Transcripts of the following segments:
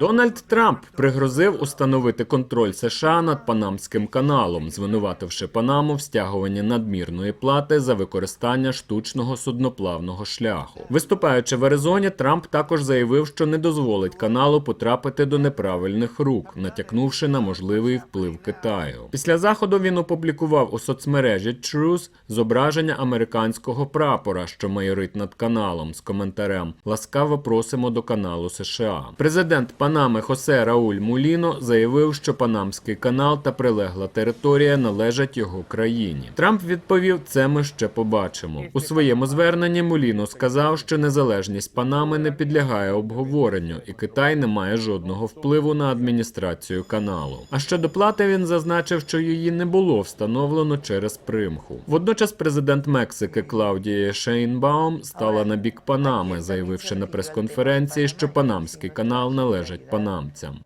Дональд Трамп пригрозив установити контроль США над Панамським каналом, звинувативши Панаму в стягуванні надмірної плати за використання штучного судноплавного шляху. Виступаючи в Аризоні, Трамп також заявив, що не дозволить каналу потрапити до неправильних рук, натякнувши на можливий вплив Китаю. Після заходу він опублікував у соцмережі Truth зображення американського прапора, що майорить над каналом, з коментарем Ласкаво просимо до каналу США. Президент Панами Хосе Рауль Муліно заявив, що Панамський канал та прилегла територія належать його країні. Трамп відповів: це ми ще побачимо. У своєму зверненні Муліно сказав, що незалежність Панами не підлягає обговоренню, і Китай не має жодного впливу на адміністрацію каналу. А щодо плати він зазначив, що її не було встановлено через примху. Водночас президент Мексики Клаудія Шейнбаум стала на бік Панами, заявивши на прес-конференції, що Панамський канал належить панамцям.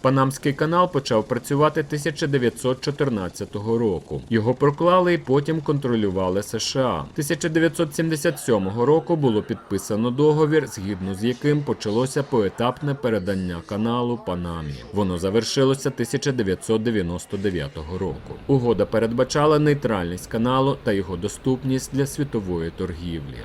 Панамський канал почав працювати 1914 року. Його проклали і потім контролювали США. 1977 року було підписано договір, згідно з яким почалося поетапне передання каналу Панамі. Воно завершилося 1999 року. Угода передбачала нейтральність каналу та його доступність для світової торгівлі.